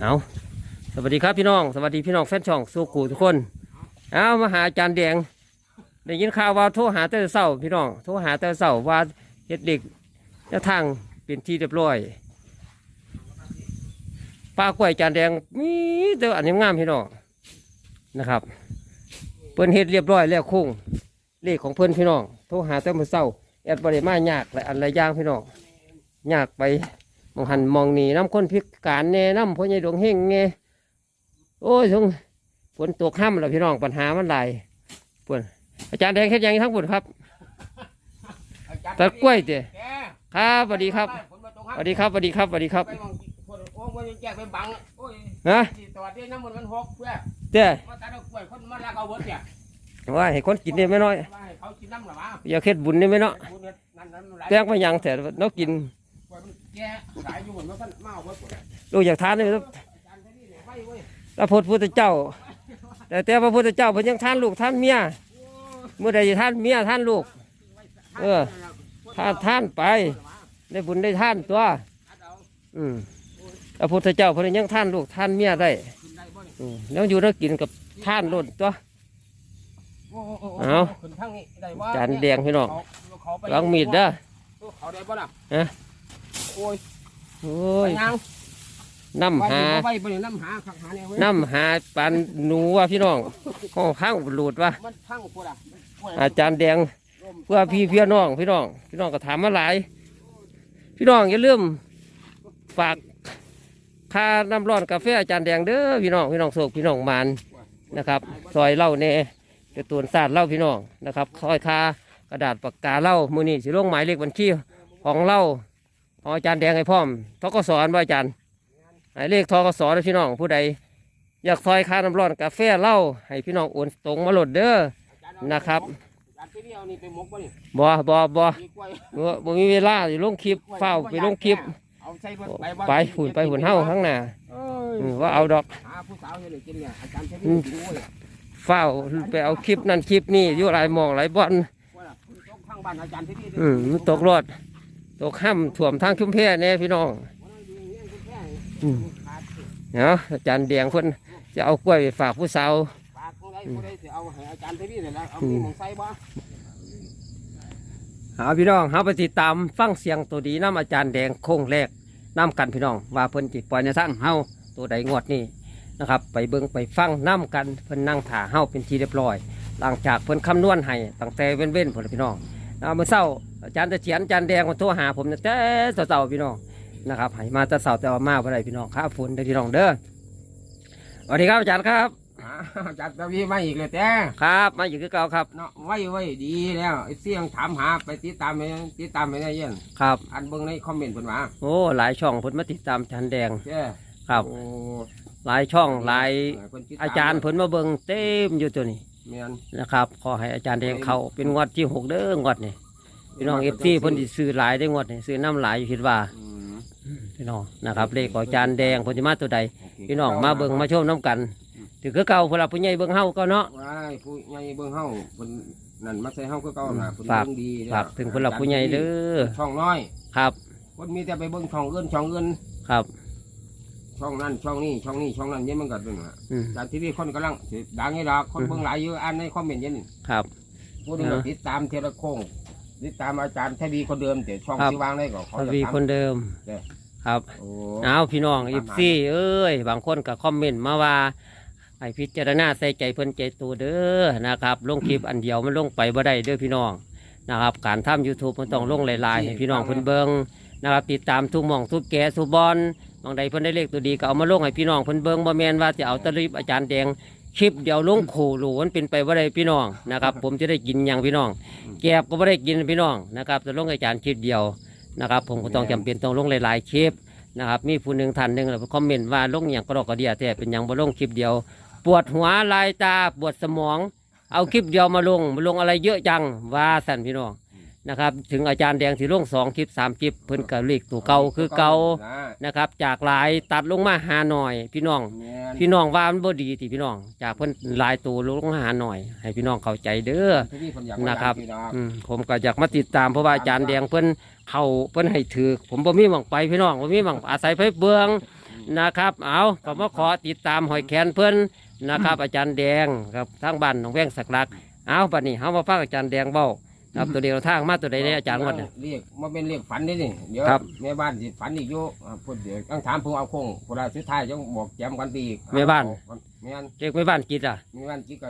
เอาสวัสดีครับพี่น้อง สวัสดีพี่น้องแฟนช่องสู้กูทุกคน เอามาหาอาจารย์แดงได้ยินข่าวว่าโทรหาแต่เศร้าพี่น้องโทรหาแต่เศร้าว่าเฮ็ดเด็กแนวทางเป็นที่เรียบร้อยปลากล้วยอาจารย์แดงมีแต่อันงามพี่น้องนะครับ เพิ่นเฮ็ดเรียบร้อยแล้วโค้งเลขของเพิ่นพี่น้องโทรหาแต่มื้อเช้าแอดบ่ได้มายากหลายอันหลายอย่างพี่น้องยากไป มองหันมองนี่น้ำคนพิการแน่น้ำพ่อใหญ่ดวงเฮงแน่โอ้ยทงฝนตกห้ำแล้วพี่น้องปัญหามันหลายปวนอาจารย์แดงเฮ็ดหยังทั้งหมดครับตัดกล้วยเด้ครับสวัสดีครับสวัสดีครับสวัสดีครับสวัสดีครับไปมองคนโอ้ยมันแจกไปบังโอ้ยนะที่ตอดที่น้ำมันมันหกเพื่อเด้มาตัดเอากล้วยคนมาลักเอาเบิดเนี่ยว่าให้คนกินได้ไม่น้อยมาให้เขากินน้ำหรอวะอย่าเฮ็ดบุญได้ไหมเนาะบุญเนี่ยนั่นนั่นหลายแจ้งมายังแต่เนาะกินกล้วยมัน แก่หลายอยู่เหมือนมันเมาเบิดลูกอยากทานเลยอาจารย์ที่นี่เนี่ยไว้เว้ยพระพุทธเจ้า แต่แต่พระพุทธเจ้าเพิ่นยังท่านลูกท่านเมียเมื่อใดท่านเมียท่านลูก เออท่านท่านไปได้บุญได้ท่านตัว อืมพระพุทธเจ้าเพิ่นยังท่านลูกท่านเมียได้ยอืมแล้วอยู่แล้วกินกับท่านล้นตัวเอาจานแดงพี่น้องเขาเขาไปวางมีดเด้อเขาได้บ่ล่ะฮะ โอ้ยโอ้ไปยยังน้ำหาไปไปน้ำหาขักหาเนี่ยเว้ยน้ำหาปานหนูว่าพี่น้องห้องข้างหลุดว่ามันพังกูล่ะมันกล้วยอาจารย์แดงเพื่อพี่เพื่อน้อง พี่น้อง พี่น้องก็ถามมาหลาย พี่น้องอย่าลืมฝากค่าน้ำร้อนกาแฟอาจารย์แดงเด้อพี่น้องพี่น้องโศกพี่น้องมานนะครับซอยเหล่าเน่กระตูนศาสตร์เหล่าพี่น้องนะครับคอยค่ากระดาษปากกาเหล่ามือนี่สิลงหมายเลขบัญชีของเหล่า ของอาจารย์แดงให้พร้อมทกสอนว่าอาจารย์หมายเลขทกสนะพี่น้องผู้ใด อยากซอยค่าน้ำร้อนกาแฟเหล่าให้พี่น้องโอนตรงมาโหลดเด้อนะครับอาจารย์ที่นี่เอานี่ไปหมกบ่นี่บ่บ่บ่มีกล้วยบ่บ่มีเวลาสิลงคลิปเฝ้าวไปลงคลิปเอาใส่เบิดไปบ่ไปหุ่นไปหุ่นเฮาข้างหน้าเอ้ยอืมว่าเอาดอกหาผู้สาวให้ได้กินเนี่ยอาจารย์ที่อืนี่มกินโอ้ยเฝ้าวไปเอาคลิปนั่นคลิปนี่อยู่หลายหมองหลายบ่อนว่าล่ะคุณตกข้างบ้านอาจารย์ที่นี่อืมมันตกรอด ตกห้ำถ่วมทางชุมแพแน่พี่น้องอืมเนาะอาจารย์แดงเพิ่นจะเอากล้วยไปฝากผู้สาวฝากผู้ใดผู้ใดสิเอาให้อาจารย์ที่นี่เลยนะเอาอืมมีหมองใส่บ่หาพี่น้องหาไปติดตามฟังเสียงตัวดีน้ำอาจารย์แดงโค้งแรกน้ำกันพี่น้องว่าเพิ่นจิปล่อยในทางเฮาตัวใดงวดนี่นะครับ ไปเบิ่งไปฟังน้ำกันเพิ่นนั่งถ่าเฮาเป็นทีเรียบร้อย หลังจากเพิ่นคำนวณให้ตั้งแต่เว้นเว้นๆพุ่นล่ะพี่น้องนะเมื่อเช้า อาจารย์จะเฉียนอาจารย์แดงมาโทรหาผมตั้งแต่เช้าๆพี่น้องนะครับให้มาแต่เช้าแต่ว่ามาบ่ได้พี่น้องข้าฝนเด้อพี่น้องเด้อสวัสดีครับอาจารย์ครับอ่าอาจารย์ตะวีมาอีกเลยแต่ครับ มาอยู่คือเก่าครับเนาะไว้ไว้ดีแล้วไอ้เสียงถามหาไปติดตามไปติดตามไปได้ยังครับอันเบิ่งในคอมเมนต์เพิ่นว่าโอ้หลายช่องเพิ่นมาติดตามอาจารย์แดงเจ้ครับ โอ้หลายช่องหลายเพิ่นติดตมอาจารย์เพิ่นมาเบิ่งเต็มอยู่ตัวนี้แม่นนะครับขอให้อาจารย์แดงเขาเป็นงวดที่หกเด้องวดนี่ พี่น้องเอฟซีเพิ่นสิซื้อหลายได้งวดนี่ซื้อน้ำหลายอยู่คิดว่าอืมพี่น้องนะครับเลขของอาจารย์แดงเพิ่นสิมาตัวใด โเคพี่น้องมาเบิ่งมาชมน้ำกันถือคือเก่าพวกเราผู้ใหญ่เบิ่งเฮาก็เนาะ ว้ายผู้ใหญ่เบิ่งเฮาเพิ่นนั่นมาใส่เฮาคือเก่าน่ะเพิ่นฝาก เบิ่งดีเด้อฝากถึงพวกเราผู้ใหญ่เด้อช่องน้อยครับคนมีแต่ไปเบิ่งช่องอื่นช่องอื่นครับช่องนั้นช่องนี้ช่องนี้ช่องนั้นเนี่ยมันก็เป็นอะอืม จากที่นี่คนกำลังสิดังนี่ดอกคนเบิ่งหลายอยู่อ่านในคอมเมนต์เย็นครับ ผู้นี้ก็ติดตามเทระโคง ติดตามอาจารย์ทวีคนเดิมแต่ช่องครับ ที่วางได้ก็เขาทจะวีทำคนเดิมเด้อครับโอ้ เอาพี่น้องเอฟซีเอ้ย บางคนก็คอมเมนต์มาว่าให้พิจารณาใส่ใจเพิ่นใจตัวเด้อนะครับลงคลิปอันเดียวมันลงไปบ่ได้เด้อพี่น้องนะครับ การทำ YouTube มันต้องลงหลายๆให้พี่น้องเพิ่นเบิ่งนะครับติดตามทุกหม่องทุกแก่ทุกบอลบางใดเพิ่นได้เลขตัวดีก็เอามาลงให้พี่น้องเพิ่นเบิ่งบ่แม่นว่าจะเอาแตะลิบอาจารย์แดง คลิปเดียวลงขู่หลูมันเป็นไปบ่ได้พี่น้องนะครับ ผมจะได้กินอย่างพี่น้อง แกบก็บ่ได้กินพี่น้องนะครับจะลงให้อาจารย์คลิปเดียวนะครับ ผมก็ต้องจำเป็นต้องลงหลายๆคลิปนะครับ มีผู้หนึ่งท่านหนึ่งเราคอมเมนต์ว่าลงอย่างกระดอกกระเดียแต่เป็นอย่างบ่ลงคลิปเดียว ปวดหัวลายตาปวดสมอง เอาคลิปเดียวมาลงมาลงอะไรเยอะจังว่าสั่นพี่น้อง นะครับ ถึงอาจารย์แดงสิลงสองคลิปสามคลิปเพิ่นก็เลขตัวเก่าคือเก่านะนะครับ จากหลายตัดลงมาหาหน่อย พี่น้องแม่นพี่น้องว่ามันบ่ดีติพี่น้อง จากเพิ่นหลายตัวลงมาหาหน่อย ให้พี่น้องเข้าใจเด้อทวีเพิ่อยากนะครับมาดังพี่น้องอืมผมก็อยากมาติดตามเพราะว่าอาจารย์แดงเพิ่นเขาเพิ่นให้ถือผมบ่มีหวังไปพี่น้องบ่มีหวังอาศัยไปเบืองนะครับ เอาก็มาขอติดตามหอยแขนเพิ่นนะครับ อาจารย์แดงครับทางบ้านหนองแวงสักลัก เอาบัดนี้เฮามาฟังอาจารย์แดงเบ้า ครับตัวเดียวทางมาตัวใดเนี่ยอาจารย์งวดเนี่ยเรียกมันเป็นเรียกฝันนี่นี่เดี๋ยวครับ แม่บ้านสิฝันอีกอยู่อ่าพูดเดี๋ยวต้องถามเพิ่งเอาโคงพอได้สุดท้ายยังบอกแจมกันปีอีกแม่บ้าน แม่นเรียกไม่บ้านกิดอะแม่บ้านกี่ก็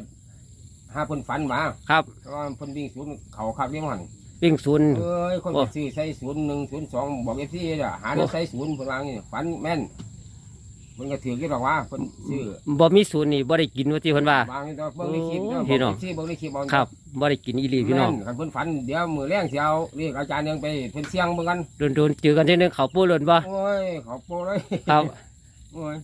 หาเพิ่นฝันมาครับ เพราะว่าเพิ่นวิ่งศูนย์เขาครับเรียกมันวิ่งศูนย์ เอ้ยคนโอ้ ไปซื้อใส่ศูนย์หนึ่งศูนย์สองบอกเอฟซีอะหาได้ใส่ศูนย์เพิ่นวาอย่างนี้ฝันแม่น เพิ่นก็ถือกี่ดอกว่าเพิ่นซื้อบ่มีศูนย์นี่บ่ได้กินว่าที่เพิ่นว่า บางนี่ก็เบิ่งในคลิปโอ้เนาะพี่น้องบอก FC เบิ่งในคลิปเอาครับบ่ได้กินอีหลีพี่น้องแม่คันเพิ่นฝันเดี๋ยวมื้อแรงสิเอาเรียกอาจารย์ยังไปเพิ่นเสียงเบิ่งกันโดนๆเจอกันทีนึงเขาปูหล่นบ่โอ้ยขอโปรเลยครับ โอ้ย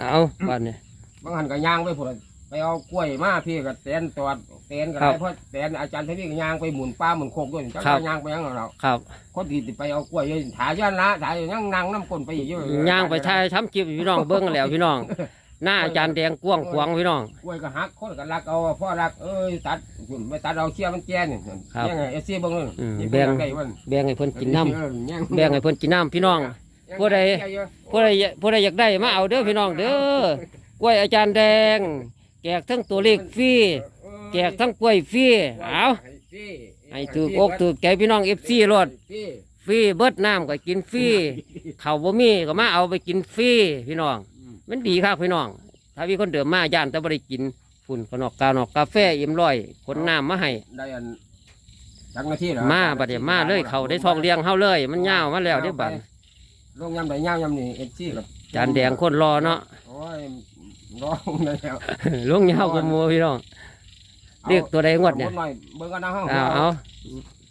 เอาบ้านนี้บางหันก็ย่างไปพุ่น ไปเอากล้วยมาพี่ก็แตนตอดแตนก็ครัได้บเพราะแตนอาจารย์ทวีก็ย่างไปหมุนป้าหมุนโคกด้วยจักครับย่างไปยังเราครับคนที่ไปเอากล้วยอยู่ถ่ายย่านละถ่ายยังนั่งน้ำก้นไปอีกอยู่ย่างไปทายทำคลิปให้พี่น้องเบิ่งแล้วพี่น้อง หน้าอาจารย์แดงกว้างขวางพี่น้อง กล้วยก็หักคนก็รักเอาพ่อรักเอ้ยตัดไม่ตัดเอาเชี่ยมันแก่นี่ครับยังไงเอฟซีเบิ่งเลยอืมนี่แบ่ง ได้วันแบ่งให้เพิ่นกินน้ำเออยังแบ่งให้เพิ่นกินน้ำพี่น้อง ผู้ใด ผู้ใดผู้ใดอยากได้มาเอาเด้อพี่น้องเด้อกล้วยอาจารย์แดง แจกทั้งตัวเลขฟรีแจกทั้งกล้วยฟรีเอาให้ถือกอกถือใจพี่น้อง FC รถฟรีเบิดน้ำก็กินฟรีข้าวบ่มีก็มาเอาไปกินฟรีพี่น้อง มันดีครับพี่น้อง ถ้ามีคนเดิมมาย่านแต่บ่ได้กินฝุ่นขนอกกาวนอกกาแฟอิ่มร้อยคนน้ำมาให้ได้อันจักนาทีเหรอมาบัดเดี๋ยวมาเลยเขาได้ทองเลี้ยงเฮาเลย มันยาวมาแล้วได้อบัดลงยำไหนยำยำนี่เอฟซีกับจานแดงคนรอเนาะโอ้ย ร้องได้แล้วลุงยาวกับมัวพี่น้องเรียกตัวใดงวดเนี่ยอาหน่อยเบิ่งกันนะห้องเอาเอา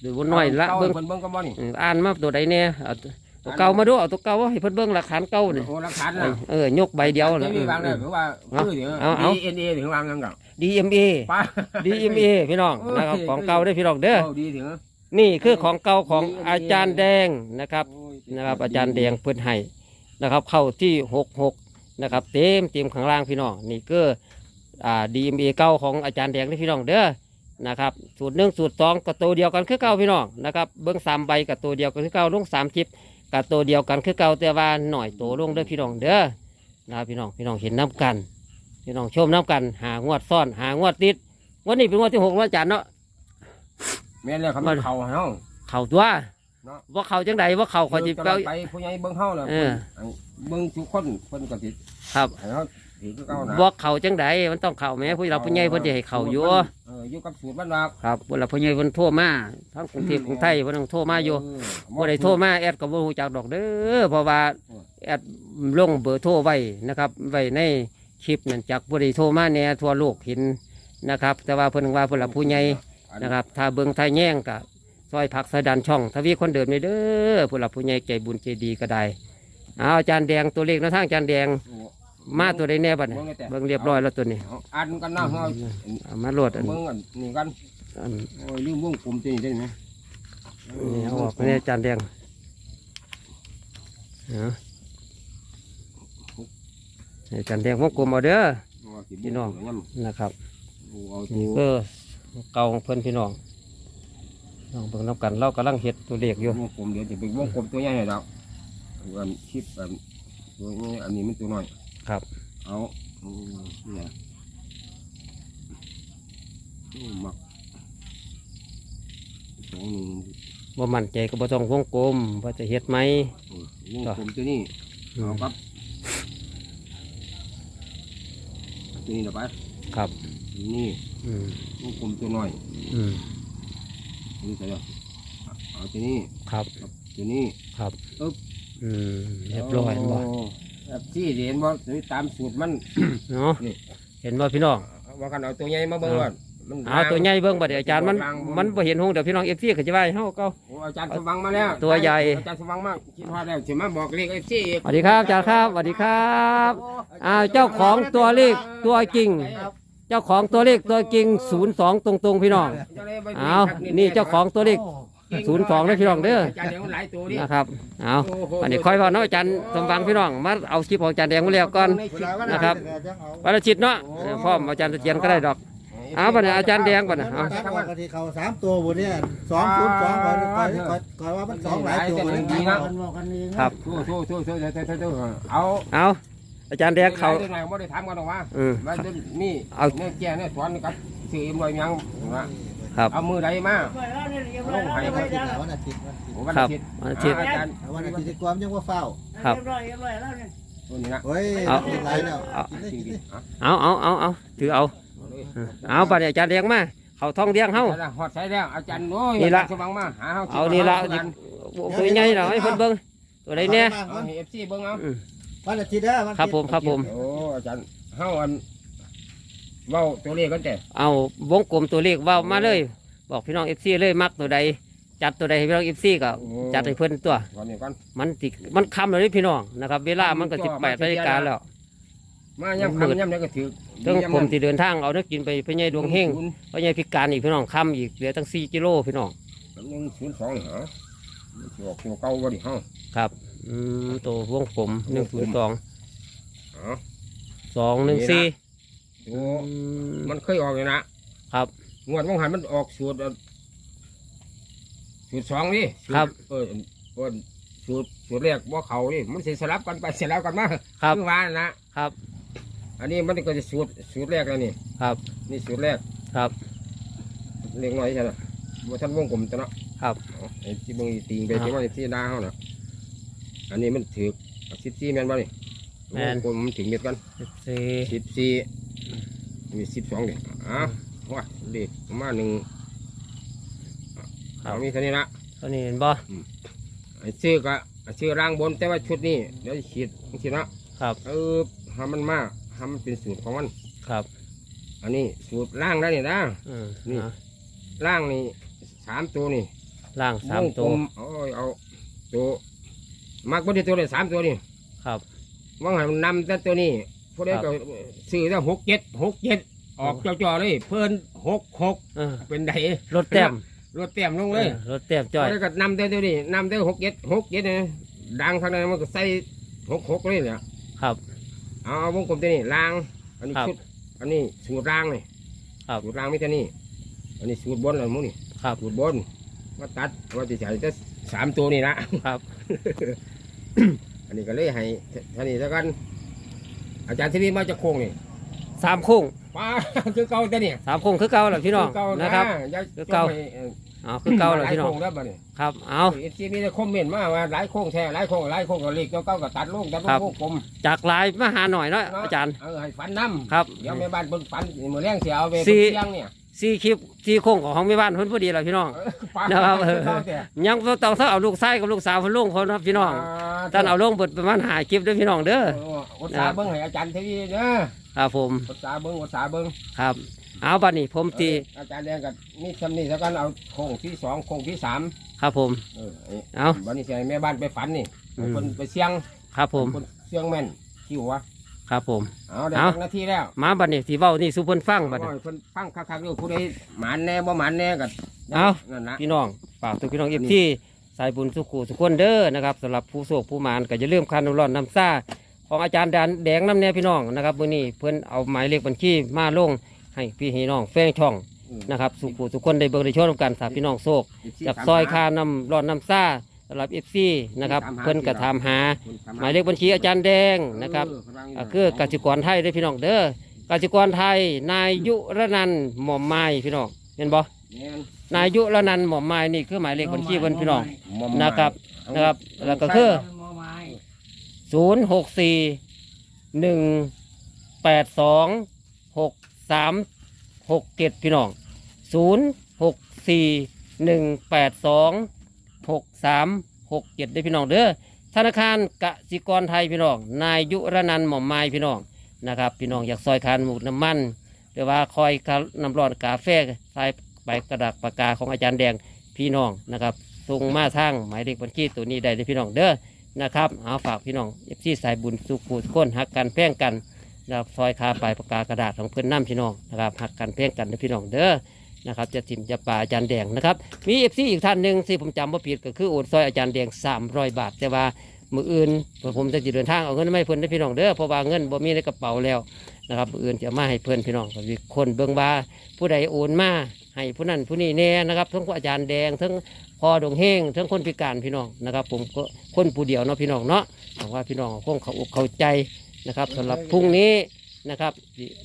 ดูบนหน่อยละเบิ่งเบิ่งเบิ่งกันบ่นี่อืมอ่านมาตัวใดเนี่ยเอาตัวตัวเก่ามาดูเอาตัวเก่าให้เพิ่นเบิ่งหลักฐานเก่านี่โอ้รักฐานเอนะอเออยกใบเดียวจะนะมีวางเลยหรือว่าเอาชื่อเดี๋ยวเอาเอาดีเอ็นเอถึงวางยังกับ DMA ป้า DMA พี่น้องนะครับโอ้ยของเก่าได้อพี่น้องเด้อโดีถึงนี่คือของเก่าของอาจารย์แดงนะครับโอ้ยนะครับ อาจารย์แดงเพิ่นให้นะครับ เข้าที่หกหก นะครับ เต็มเต็มข้างล่างพี่น้องนี่คืออ่า DMA เก่าของอาจารย์แดงนี่พี่น้องเด้อนะครับสูตรหนึ่งสูตรสองกับตัวเดียวกันคือเก่าพี่น้องนะครับเบิ้งสามใบกับตัวเดียวกันคือเก่าลงสามจิบกับตัวเดียวกันคือเก่าแต่ว่าหน่อยโตลงเด้อพี่น้องเด้อนะครับพี่น้องพี่น้องเห็นน้ำกัน พี่น้องชมน้ำกันหางวดซ่อนหางวดติดงวันนี้เป็นงวดที่หกแล้วอาจารย์เนาะแม่นแล้วเขามัมานเข่าให้เฮาเข่าตัวเนาะว่าเข่าจังใดว่าเข่าเขาจิบเดี๋ยวเก้าจะไปผู้ใหญ่เบิ่งเฮาแล้ว เออเบิ่งทุกคนเพิ่นก็สิครับให้เฮาถือคือเก่านะบอกเข่าจังใดมันต้องเข่าแหม่ผู้เราผู้ใหญ่เพิ่นจะให้เข่าอยู่เอออยู่กับสูตรบ้านรักครับเวลาผู้ใหญ่เพิ่นโทรมาทั้งกรุงเทพกรุงไทยเพิ่นต้องโทรมาอยู่ เบ่ได้โทรมาแอดก็บ่ฮู้จักดอกเด้อเพราะว่าแอดลงเบอร์โทรไว้นะครับไว้ในคลิปนั่นจากบ่ได้โทรมาแหน่ทั่วโลกเห็นนะครับ แต่ว่าเพิ่นว่าเพิ่นละผู้ใหญ่นะครับ ถ้าเบิ่งไทยแย่งก็ซอยผักสะดันช่อง ทวีคนเดิมนี่เด้อผู้หลักผู้ใหญ่ใจบุญใจดีก็ได้ เอาอาจารย์แดงตัวเลขแนวทางอาจารย์แดงมาตัวใดแน่บัดนี้เบิ่งเรียบร้อยแล้วตัวนี้เอาอันกันนะเฮาเอามาโหลดอันเบิ่งอันนี่กันอันโอ้ยลืมวงกลมตัวนี้ได้ไหมนี่เอาออกไปเนี่ยอาจารย์แดงเอาให้อาจารย์แดงวงกลมเอาเด้อพี่น้องนะครับเอานี่ตัวก็เก่าของเพื่อนพี่น้องน้องเบิ่งน้ำกันเรากำลังเฮ็ดตัวเลขอยู่วงกลมเดี๋ยวจะเป็นวงกลมตัวใหญ่ให้เรา อันคลิปอันตัวนี้อันนี้มันตัวน้อย ครับ เอาอืมเนี่ยอืมมักสองหนึ่งว่ามั่นใจก็บ่ต้องวงกลมว่าจะเฮ็ดไหมอืมวงกลมตัวนี้อืเอามครับตัวนี้เดี๋ยวไปครับ นี่อืมวงกลมตัวน้อยอืมตัวนี้ใส่แล้วเอาตัวนี้ครับ ตัวนี้ครับอื มเรียบร้อยบ่ แบบที่เห็นว่าตามสูตรมัน เนาะนี่ เห็นบ่พี่น้อง ว่ากันเอาตัวใหญ่มาเบิ่งว่ามันเอาตัวใหญ่เบิ่งบัดเดี๋ยวอาจารย์มันวางบมันบ่เห็นหงเดี๋ยวพี่น้อง FC ก็จะว่าให้เฮาเก่า โอ้อาจารย์สว่างมาแล้วตัวใหญ่ อาจารย์สว่างมากคิดว่าแล้วสิมาบอกเลขไอ้ที่สวัสดีครับอาจารย์ครับสวัสดีครับอ้าวเจ้าของตัวเลขตัวจริง เจ้าของตัวเลขตัวจริง 02 ตรงๆพี่น้องเอานี่เจ้าของตัวเลข ศูนย์สองนะพี่น้องเด้อาจารย์เดี๋ยวมันหลายตัวดินะครับ เอาโโหอันนี้ค่อยว่าเนาะอาจารย์สมบังพี่น้อง มาเอาคลิปของอาจารย์แดงมาแล้วก่อน นะครับ วันอาทิตย์เนาะเออพร้อมอาจารย์เสถียรก็ได้ดอก เอาบัดนี้อาจารย์แดงบัดนี้เอาตัดออกกะทิเขาสามตัวบนเนี่ยสองศูนย์สองก่อนก่อนก่อนก่อนว่ามันสองหลายตัวเลยดีนะครับ สู้สู้สู้สู้สู้สู้สู้เอาเอาอาจารย์แดงเขาเรื่องไหนไม่ได้ทำกันหรอกว่าอืมว่านี่เอา เนี่ยแก่เนี่ยสอนกับสื่อมวยยังนะ ครับ เอามือใดมาวันอาทิตย์วันอาทิตย์วันครับอาทิตย์วันอาทิตย์ อาจารย์วันอาทิตย์ที่ความยังว่าเฝ้าครับ ตัวนี้นะเฮ้ยเอากินไรแล้วเอากินได้จริกิงนๆได้อะเอาเอาเอาเอาถือเอา เอาบัดนี้อาจารย์แดงมา เขาท้องเลี้ยงเฮาใช่ละหอดใส่แล้วอาจารย์โอ้ยนี่ละ สว่างมาหาเฮาเอานี่ละตัวใหญ่ๆหน่อยให้เพิ่นเบิ่งตัวใดเนี่ย เอาเอฟซีเบิ่งเอาอืม วันอาทิตย์นะวันอาครับทิตย์ผมครับผม โอ้อาจารย์เฮาอัน เว้าตัวเลขกันแต่เอาวงกลมตัวเลขเว่ามาเลย บอกพี่น้องเอฟซีเลยมักตัวใดจัดตัวใดให้พี่น้องเอฟซีก็จัดให้เพิ่นตัว ก่อนนี้ก่อนมันติมันคำเลยพี่น้องนะครับ เวลามันก็สิบแปดนาฬิกาแล้ว มาย่ำคำย่ำนี้ก็ถือเรื่องผมที่เดินทางเอาเนื้อกินไปพี่ใหญ่ดวงเฮงพี่ใหญ่พิการอีกพี่น้องคำอีกเหลือตั้งสี่กิโลพี่น้องหนึ่งศูนย์สองเหรอออกตัวเก่าก็ดิเฮาครับอืมตัววงผมหนึ่งศูนย์สองอ๋อสองหนึ่งสี่ ตัวมันเคยออกเลยนะครับ งวดว่างหันมันออกสูตรเอ่อสูตรสองนี่สูตครับ เออเออสูตรสูตรแรกว่าเขานี่มันสิสลับกันไปสลับกันมาครับ อว่านะครับ อันนี้มันก็จะสูตรสูตรแรกแล้วนี่ครับ นี่สูตรแรกครับ เล็กน้อยใช่ไหมว่าท่านวงกลมตัวเนาะครับ เอาไอ้ที่มึงตีงไปอ่าที่ว่าที่ดาเขาน่ะอันนี้มันถือสิบสี่แม่นบ่นี่แม่น วงกลมมันถึงเม็ดกันสี่สิบสี่ มีสิบสองเด็กอะว่าเด็กประมาณหนึ่งครัเอาบมีเท่านี้ละตัวนี้เห็นบ่ไอ้ชื่อก็ไอ้ชื่อร่างบนแต่ว่าชุดนี้เดี๋ยวฉีดฉีดนะครับเออทำมันมากทำมันเป็นสูตรของมันครับ อันนี้สูตรร่างได้นี่นะอืมนี่อะร่างนี่สามตัวนี่ล่างสามวงกตัลวมโอ้ยเอาตัวมักบนที่ตัวเลยสามตัวนี่ครับว่างหันมันนำแต่ตัวนี้ พวกนี้ก็ซื้อได้หกเจ็ดหกเจ็ดออกจ่อๆเลย เพิ่นหกหกเออเป็นไดรถแต้มรถเต็มลงเลยออรถแต้มจ้อยแล้วก็นำแต่ตัวนี้นำแต่หกเจ็ดหกเจ็ดเนี่ยดังทางนั้นมันก็ใส่หกหกเลยเนี่ยครับ เอาเอาวงกลมตัวนี้ล้าง อันนี้ครับ ชุดอันนี้สูตรล้างนี่ครับสูตรล้างไม่ใช่นี่อันนี้สูตรบนอะไรมั้งนี่ครับสูตรบนว่าตัดว่าจะใส่แต่สามตัวนี่ละครับ อันนี้ก็เลยให้ท่านี้แล้วกัน อาจารย์ที่นี่มาจะโค้งนี่สามโค้งป้าคือเก่าแต่เนี่ยสามโค้งคือเก่าแหละพี่น้องคือเก่านะครับอย่าคือเก่าจงไปเอ่ออ๋อคือเก่าแหละหลายพี่น้องโค้งแล้วบัดนี้ครับเอาเอฟซีมีแต่คอมเมนต์มาว่าหลายโค้งแท้หลายโค้งหลายโค้งก็เลขเก่าๆก็ตัดลงตัดลครังบวงกลมจากลายมาหาหน่อยเนาะอาจารย์เออให้ฝันน้ำครับเดี๋ยวแม่บ้านเบิ่งฝันมือแรงเสียเอาไปสี่เสียงเนี่ย สี่คลิปสี่โค้งของของแม่บ้านเพิ่นพอดีแหละพี่น้องเออป้านะครับเออเก่าแต่ยังบ่ต้องเอาลูกชายกับลูกสาวเพิ่นลงคนนะพี่น้องท่านเอาลงเบิดประมาณหาคลิปเด้วยพี่น้องเด้อเอออุตสาห์เบิ่งให้อาจารย์ทีวีเด้อครับผมอุตสาห์เบิ่งอุตสาห์เบิ่งครับ เอาบัดนี้ผมตีเอออาจารย์แดงกับนี่ทำนี่แล้วกันเอาโค้งที่สองโค้งที่สามครับผม เออไอ้เอา วันนี้เสียแม่บ้านไปฝันนี่อืม คนไปเสียงครับผม คนเสียงแม่นที่หัว ครับผม เอาได้เอาหนาทีแล้วมาบัดนี้ที่เว้านี่สุเพิ่นฟังบัดนี้ โอ้ยคนฟังคักๆอยู่ผู้ใดหมานแน่บ่หมานแน่กันเอา นั่นนะพี่น้องฝากทุกพี่น้องเอฟที่สายบุญสุขุสุขคนเด้อนะครับสำหรับผู้โศกผู้หมานก็อย่าลืมคันน้ำร้อนน้ำซ่าของอาจารย์ดานแดงน้ำแน่พี่น้องนะครับมื้อนี้เพิ่นเอาหมายเลขบัญชีมาลงให้พี่ให้น้องแฟนช่องนะครับสุขุสุขคนได้เบิ่งได้ชมกันสาพี่น้องโศกจากซอยคาน้ำร้อนน้ำซ่า สำหรับเอฟซีนะครับเพิ่นก็ถามหา หมายเลขบัญชีอาจารย์แดงนะครับก็คือกสิกรไทยเด้อพี่น้องเด้อกสิกรไทย นายยุรนันท์หม่อมไม้พี่น้องเห็นบ่แม่นนายยุรนันท์หม่อมไม้นี่คือหมายเลขบัญชีเพิ่นพี่น้องหม่อมนะครับเอานะครับ แล้วก็คือศูนย์หกสี่หนึ่งแปดสองหกสามหกเจ็ดพี่น้องศูนย์หกสี่หนึ่งแปดสอง หกสามหกเจ็ดได้พี่น้องเด้อธนาคารกสิกรไทยพี่น้อง นายยุรนันท์หม่อมไม้พี่น้องนะครับ พี่น้องอยากซอยคานหมูน้ำมันหรือว่าคอยคาน้ำร้อนกาแฟใส่ใบกระดาษปากกาของอาจารย์แดงพี่น้องนะครับส่งมาทางหมายเลขบัญชีตัวนี้ได้เลยพี่น้องเด้อนะครับเอาฝากพี่น้องเอฟซีสายบุญสุขุทุกคนหักกันแพ่งกันนะครับซอยคาปลายปากกากระดาษของเพื่อนน้ำพี่น้องนะครับหักกันแพ่งกันเด้พี่น้องเด้อ นะครับจะถิ่มจะป่าอาจารย์แดงนะครับมีเอฟซีอีกท่านหนึ่งที่ผมจำว่าผิดก็คือโอนซอยอาจารย์แดง 300 บาท แต่ว่ามืออื่นผมจะเดินทางเอาเงินไม่เพิ่นได้พี่น้องเด้อเพราะว่าเงินบ่มีในกระเป๋าแล้วนะครับมืออื่นจะมาให้เพื่อนพี่น้องก็สิคนเบิ่งว่าผู้ใดโอนมาให้ผู้นั้นผู้นี้แน่นะครับทั้งอาจารย์แดงทั้งพอดงเฮงทั้งคนพิการพี่น้องนะครับ ผมก็คนผู้เดียวเนาะพี่น้องเนาะหวังว่าพี่น้องคงเขาอกเข้าใจนะครับสำหรับพรุ่งนี้นะครับ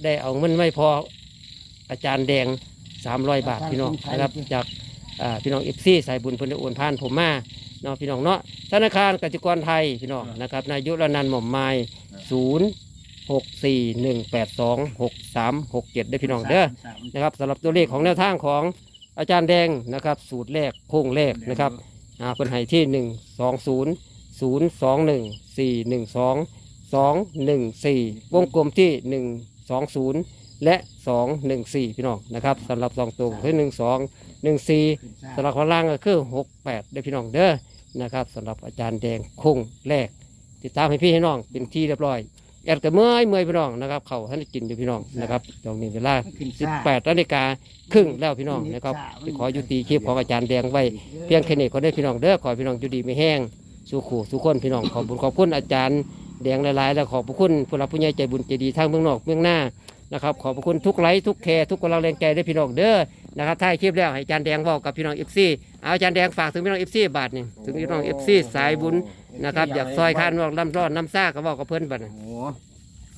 ได้เอาเงินไม่พออาจารย์แดง 300 บาทพี่น้องนะครับจากอ่าพี่น้องเอฟซีสายบุญเพิ่นได้โอนผ่านผมมาเนาะพี่น้องเนาะธนาคารกสิกรไทยพี่น้องนะครับนายยุรนันท์หม่อมไม้ศูนย์หกสี่หนึ่งแปดสองหกสามหกเจ็ดได้อพี่น้องเด้อนะครับสำหรับตัวเลขของแนวทางของอาจารย์แดงนะครับ สูตรแรกโค้งแรกนะครับอ่าเป็นให้ที่หนึ่งสองศูนย์ศูนย์สองหนึ่งสี่หนึ่งสองสองหนึ่งสี่วงกลมที่หนึ่งสองศูนย์ และสองหนึ่งสี่พี่น้องนะครับสำหรับสองตัวคือหนึ่งสองหนึ่งสี่สำหรับข้างล่างก็คือหกแปดได้อพี่น้องเด้อนะครับสำหรับอาจารย์แดงคงแรก ติดตามให้พี่ให้น้องเป็นที่เรียบร้อยแอดกับเมื่อยเมื่อยพี่น้องนะครับเขาท่านได้กินอยู่พี่น้องนะครับตรงนี้เวลาสิบแปดนาฬิกาครึ่งแล้วพี่น้องนะครับที่ขอยุติคลิปของอาจารย์แดงไว้เพียงแค่นี้ก็ได้อพี่น้องเด้อขอให้พี่น้องอยู่ดีไม่แห้งสู้ขู่สู้คนพี่น้องขอบคุญขอบคุณอาจารย์แดงหลายๆ และขอบพระคุณผู้รับผู้ใหญ่ใจบุญใจดีทางเมืองนอกเมืองหน้า นะครับขอบพระคุณทุกไลค์ทุกแคร์ทุกกำลังแรงใจด้วยพี่น้องเด้อนะครับท้ายคลิปแล้วให้อาจารย์แดงบอกกับพี่น้องเอฟซีเอาอาจารย์แดงฝากถึงพี่น้องเอฟซีบาทหนึ่งถึงพี่น้องเอฟซีสายบุญนะครับอยากซอยข้านวอกน้ำร้อนน้ำซ่าก็บอกกับเพื่อนบัดนี้โอ้โห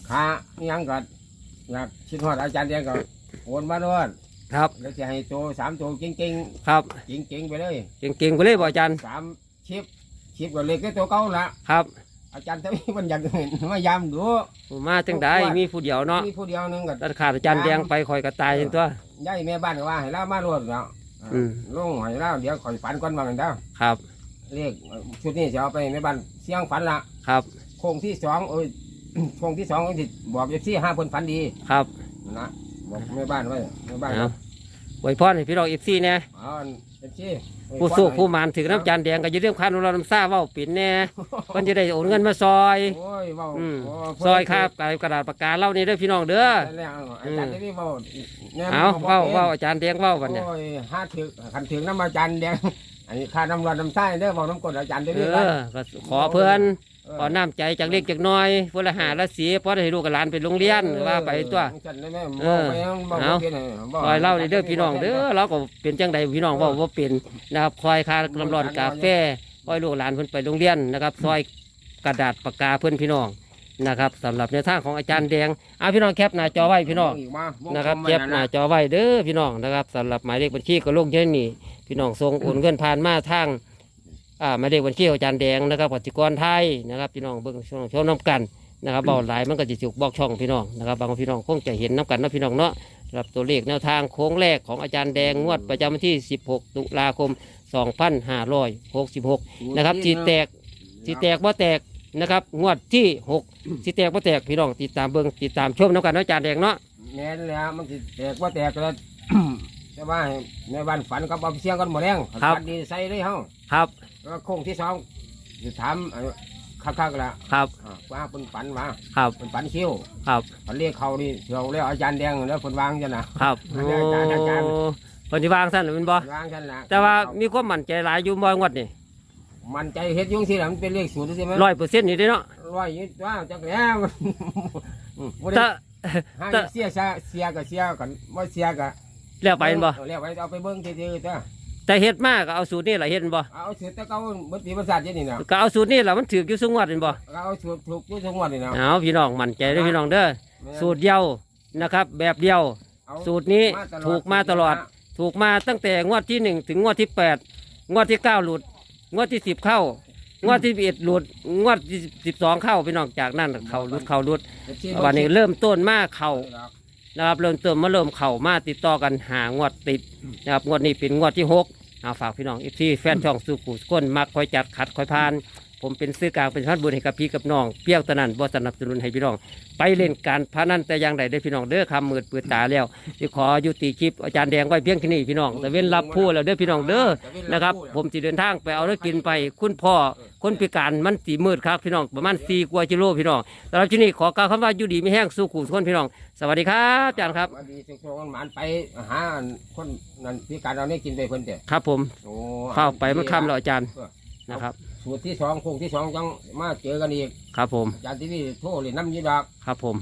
ขายังก็อยากชิดฮอดอาจารย์เดียงก็โอนมาด้วยครับแล้วจะให้โตสามโตจริงจริงครับจริงจริงๆไปเลยเก่งๆไปเลยบอกอาจารย์สามชิปชิปก็เล็กก็ตัวเก่าละครับ อาจารย์ทวีมันอยากเห็นมายามดู มาจังได้มีผู้เดียวเนาะมีผู้เดียวหนึงก็ตัดขาดอาจารย์แดงไปคอยกระตายอย่างตัวย้ายแม่บ้านก็ว่าให้เล่ามารวดแล้วอืม ลงให้เล่าเดี๋ยวข่อยฝันก่อนมากันเด้อครับเรียกชุดนี้จะเอาไปแม่บ้านเสียงฝันละครับ โค้งที่สองเอ้ย โค้งที่สองก็สิบอกเอฟซีห้าคนฝันดีครับนะบอกแม่บ้านไว้แม่บ้านเอาไว้พรให้พี่น้องเอฟซีเนี่ย อ๋อ เอฟซีผู้สู้ผู้มานถึงน้ำอาจารย์แดงก็จะเรื่องคันของเราน้ำซ่าเว่าปิ่นแน่เพิ่นจะได้โอนเงินมาซอยโอ้ยเว้าอืมโซอยครับกระดาษปากกาเล่านี่เด้อพี่น้องเด้อนั่นแหละอาจารย์ที่นี่เว้าแนวเอาบ่เว้าป็นเว้าอาจารย์แดงเว้ากันเนี่ย โอ้ยห้าถึงขันถึงน้ำอาจารย์เดียวอันนี้ค่าน้ำร้อนน้ำใต้เด้อบอกน้ำกรดอาจารย์เอเด้อนี่อก็ขอเพื่อน เออขอน้ำใจจากเล็กจากน้อยเพื่อละหาละสีเพราะให้ลูกกับหลานไปโรงเรียนว่าไปตัวจัดได้ไหมเออบอกไปบอกเอาบ่เป็นให้บอกคอยเล่าในเด้อพี่น้องเด้อเราก็เป็นจังใดพี่น้องเว่าว่าเป็นนะครับคอยคาน้ำร้อนกาแฟคอยลูกหลานเพิ่นไปโรงเรียนนะครับซอยกระดาษปากกาเพื่อนพี่น้องนะครับสำหรับแนวทางของอาจารย์แดงเอาพี่น้องแคปหน้าจอไว้พี่น้องกมานะครับวงกลมเก็บไว้หน้าจอไว้เด้อพี่น้องนะครับสำหรับหมายเลขบัญชีก็ลงเช่นนี้พี่น้องส่งโอนเงินผ่านมาทาง อ่าหมายเลขบัญชีของอาจารย์แดงนะครับกสิกรไทยนะครับพี่น้องเบิ่งช่องช่องน้ำกันนะครับเบาหลายมันก็จะจุกบอกช่องพี่น้องนะครับบางพี่น้องคงจะเห็นน้ำกันเนาะพี่น้องเนาะสำหรับตัวเลขแนวทางโค้งแรกของอาจารย์แดงงวดประจำวันที่ 16 ตุลาคม 2566 นะครับสีแตกสีแตกว่าแตกนะครับงวดที่6สีแตกว่าแตกพี่น้องติดตามเบิ่งติดตามชมน้ำกันเนาะอาจารย์แดงเนาะแม่นแล้วมันสิแตกว่าแตกแล้วแต่ว่าให้แม่บ้านฝันกับเอาไปเสียงกันหมดแรงฝันดีใส่เลยเฮาครับ แล้วโค้งที่สองจะถามเอาคักๆละครับอ่าว่าเป็นฝันมาครับเป็นฝันคิ้วครับฝันเรียกเขานี่เดี๋ยวเรียกอาจารย์แดงแล้วคนวางจังนะครับโอ้อาจารย์อาจารย์คนที่วางสั้นเป็นบ่วางจังนะแต่ว่ามีความมั่นใจหลายอยู่บ่งวดนี่มันใจเฮ็ดอยุ่จังสิล่ะมันเป็นเลขศูนย์ใช่ไหมร้อยเปอร์เซ็นต์นี่เด้เนาะร้อยอยี่ว่าจักแล้วอืมบ่ได้ถ้าห้าถ้าเสียซะเสียก็เสียกันบ่เสียก็แล้วไปเห็นบ่เออแล้วไปเอาไปเบิ่งซื่อๆเด้อ แต่เฮ็ดมากก็เอาสูตรนี่แหละเฮ็ดเห็นบ่เอาสูตรแต่เก่าบ่ปีบ่ศาสตร์นี่นะก็เอาสูตรนี่แหละมันถืออยู่สุงวดเห็นบ่เอาสูตรถูกอยู่ทุกงวดนี่นะเอาพี่น้องมั่นใจเด้อพี่น้องเด้อสูตรเดียวนะครับ แบบเดียวเอาสูตรนี้มาตลอดถูกมาตลอด ถูกมาตั้งแต่งวดที่หนึ่งถึงงวดที่แปดงวดที่เก้าหลุด งวดที่สิบเข้างวดที่สิบเอ็ดหลุดงวดที่สิบสองเข้าพี่น้องจากนั้นเข้าหลุดเข้าหลุดวันนี้เริ่มต้นมาเข้า นะครับเริ่มเติมมาเริ่มเข่ามาติดต่อกันหางวดติดนะครับงวดนี้เป็นงวดที่หกเอาฝากพี่น้องอีที่แฟนช่องสุขุสก้นมักคอยจัดขัดคอยพาน ผมเป็นซื้อกลางเป็นพันบุญให้กับพี่กับน้องเปรี้ยวตะนันบ่สนับสนุนให้พี่น้อง ไปเล่นการพนันแต่อย่างใดได้พี่น้องเด้อคำมืดปืดตาแล้วที่ขอยุติคลิปอาจารย์แดงไว้เพียงแค่นี้พี่น้อง แต่เว้นรับผู้แล้วเด้อพี่น้องเด้อนะครับ ผมจะเดินทางไปเอาแล้วกินไป คุณพ่อคนพิการมันสีมืดครับพี่น้องประมาณสี่กว่ากิโลพี่น้องสำหรับที่นี่ขอกล่าวคำว่าอยู่ดีไม่แห้งสู้ขู่ทุกคนพี่น้อง สวัสดีครับอาจารย์ครับมาดีสุขๆมันหมานไปหาคนนั่นพิการเรานี่กินไปเพิ่นเด้อครับผมโอ้ เข้าไปมันคำแล้วอาจารย์นะครับ สูตรที่สองโค้งที่สองจังมาเจอกันอีกครับผมอาจารย์ที่นี่โทรเลยน้ำยีดอกครับผม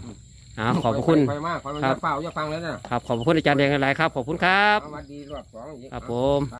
อ่าขอบพระคุณ ไปมากคอยมันครัจะบเฝ้าจะฟังเลยนะครับขอบพระคุณอาจารย์แดงหลายๆครับขอบคุณครับ สวัสดีรอบสองอีก ครับผม